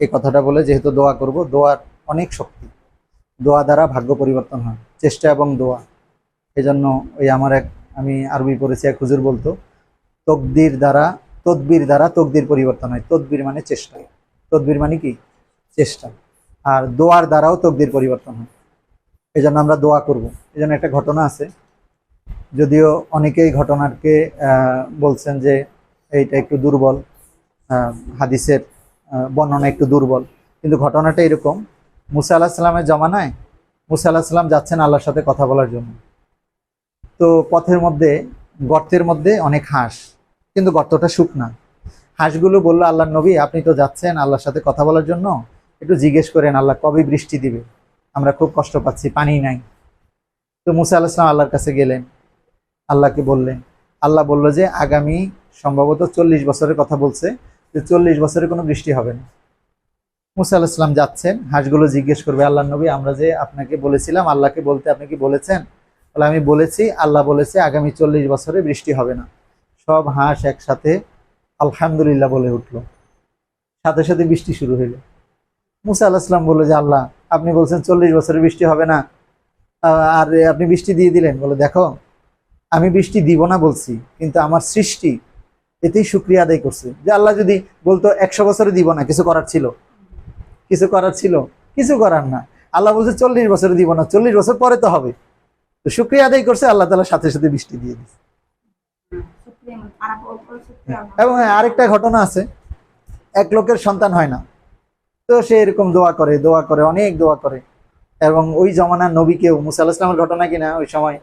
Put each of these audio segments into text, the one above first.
এই কথাটা বলে যেহেতু দোয়া করব, দোয়ার অনেক শক্তি। দোয়া দ্বারা ভাগ্য পরিবর্তন হয়, চেষ্টা এবং দোয়া। এই জন্য ওই আমার এক, আমি আরবি পড়েছি, এক হুজুর বলতো, তকদির দ্বারা, তদবির দ্বারা তকদির পরিবর্তন হয়। তদবির মানে চেষ্টা। তদবির মানে কি? চেষ্টা। আর দোয়ার দ্বারাও তকদির পরিবর্তন হয়। এই জন্য আমরা দোয়া করব। এই জন্য একটা ঘটনা আছে। যদিও অনেকেই ঘটনাকে বলছেন যে এইটা একটু দুর্বল হাদিসের বর্ণনা একটু দুর্বল। কিন্তু ঘটনাটা এরকম, মুসা আল্লাহ সাল্লামের জমানায় মুসা আল্লাহ সাল্লাম যাচ্ছেন আল্লাহর সাথে কথা বলার জন্য। তো পথের মধ্যে, গর্তের মধ্যে অনেক হাঁস, কিন্তু গর্তটা শুকনা। হাঁসগুলো বলল আল্লাহ নবী, আপনি তো যাচ্ছেন আল্লাহর সাথে কথা বলার জন্য। একটু জিজ্ঞেস করেন, আল্লাহ কবে বৃষ্টি দিবে? আমরা খুব কষ্ট পাচ্ছি পানি নাই। তো মুসা আল্লাহ আল্লাহর কাছে গেলেন। আল্লাহকে বললেন, আল্লাহ বলল যে, আগামী সম্ভবত চল্লিশ বছরের কথা বলছে যে চল্লিশ বছরে কোনো বৃষ্টি হবে না। মুসা আলাহিসাম যাচ্ছেন, হাঁসগুলো জিজ্ঞেস করবে আল্লাহ নবী, আমরা যে আপনাকে বলেছিলাম, আল্লাহকে বলতে আপনি কি বলেছেন? বলে, আমি বলেছি, আল্লাহ বলেছে, আগামী চল্লিশ বছরে বৃষ্টি হবে না। সব হাঁস একসাথে আলহামদুলিল্লাহ বলে উঠল। সাথে সাথে বৃষ্টি শুরু হইল। মুসা আল্লাহাম বলল যে, আল্লাহ, আপনি বলছেন চল্লিশ বছরে বৃষ্টি হবে না। আর আপনি বৃষ্টি দিয়ে দিলেন। বলে, দেখো, আমি বৃষ্টি দিব না বলছি, কিন্তু আমার সৃষ্টি এতেই শুক্রিয়া আদায় করছে। যে আল্লাহ যদি বলতো একশো বছরে দিব না কিছু করার ছিল। কিছু করার ছিল কিছু করার না। আল্লাহ বলছে চল্লিশ বছরে দিব না চল্লিশ বছর পরে তো হবে। তো শুক্রিয়া আদায় করছে আল্লাহ তালা সাথে সাথে বৃষ্টি দিয়ে দিচ্ছে এবং হ্যাঁ, আরেকটা ঘটনা আছে। এক লোকের সন্তান হয় না। তো সে এরকম দোয়া করে দোয়া করে অনেক দোয়া করে। এবং ওই জমানার নবীকেও মুসা আল্লাহ ইসলামের ঘটনা কিনা ওই সময়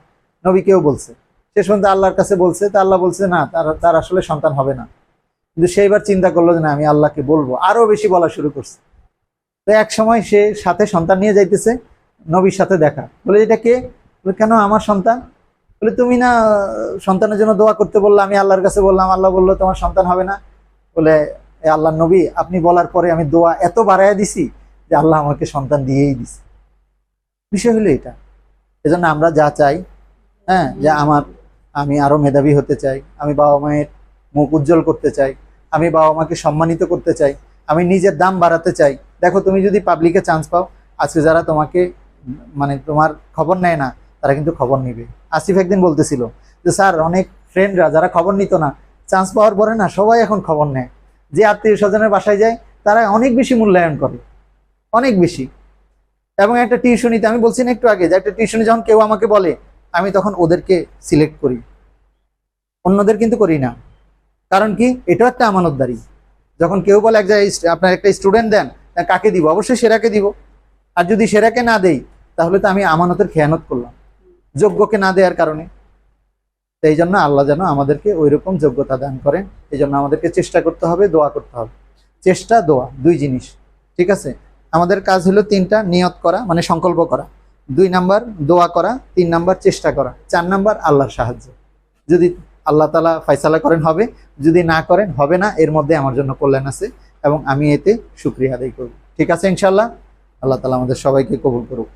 নবীকেও বলছে। সে শুনতে আল্লাহর কাছে বলছে, তা আল্লাহ বলছে, না, তার আসলে সন্তান হবে না। কিন্তু সেইবার চিন্তা করল যে, না, আমি আল্লাহকে বলব। আরও বেশি বলা শুরু করছে। তো এক সময় সে সাথে সন্তান নিয়ে যাইতেছে, নবীর সাথে দেখা। বলে, এটা কে? কেন আমার সন্তান? বলে, তুমি না, সন্তানের জন্য দোয়া করতে বললে, আমি আল্লাহর কাছে বললাম, আল্লাহ বলল তোমার সন্তান হবে না। বলে, "এ আল্লাহ নবী, আপনি বলার পরে আমি দোয়া এত বাড়াইয়া দিছি যে আল্লাহ আমাকে সন্তান দিয়েই দিছে। বিষয় হলো এটা। এজন্য আমরা যা চাই হ্যাঁ যে আমার আমি আরও মেধাবী হতে চাই, আমি বাবা মায়ের মুখ উজ্জ্বল করতে চাই, আমি বাবা মাকে সম্মানিত করতে চাই, আমি নিজের দাম বাড়াতে চাই। দেখো, তুমি যদি পাবলিকে চান্স পাও, আজকে যারা তোমাকে মানে তোমার খবর নেয় না, তারা কিন্তু খবর নিবে। আসিফ একদিন বলতেছিল যে, স্যার, অনেক ফ্রেন্ডরা যারা খবর নিত না চান্স পাওয়ার পরে না সবাই এখন খবর নেয়। যে আত্মীয় স্বজনের বাসায় যায়, তারা অনেক বেশি মূল্যায়ন করে। অনেক বেশি। এবং একটা টিউশনিতে আমি বলছি না একটু আগে যে, একটা টিউশনি যখন কেউ আমাকে বলে আমি তখন ওদেরকে সিলেক্ট করি। অন্যদের কিন্তু করি না। কারণ কি? এটাও একটা আমানতদারি। যখন কেউ বলে এক জায়গায় আপনার একটা স্টুডেন্ট দেন কাকে দিব? অবশ্যই সেরাকে দিব। আর যদি সেরাকে না দেই, তাহলে তো আমি আমানতের খেয়ানত করলাম। যোগ্যকে না দেওয়ার কারণে। এই জন্য আল্লাহ যেন আমাদেরকে ওই রকম যোগ্যতা দান করেন। এই জন্য আমাদেরকে চেষ্টা করতে হবে, দোয়া করতে হবে। চেষ্টা, দোয়া, দুই জিনিস। ঠিক আছে? আমাদের কাজ হলো তিনটা, নিয়ত করা মানে সংকল্প করা। দুই নাম্বার দোয়া করা, তিন নাম্বার চেষ্টা করা, চার নাম্বার আল্লাহর সাহায্য। যদি আল্লাহ তালা ফয়সালা করেন হবে, যদি না করেন হবে না, এর মধ্যে আমার জন্য কল্যাণ আছে এবং আমি এতে সুক্রিয়া আদায় করব। ঠিক আছে ইনশাল্লাহ আল্লাহ তালা আমাদের সবাইকে কবুল করুক।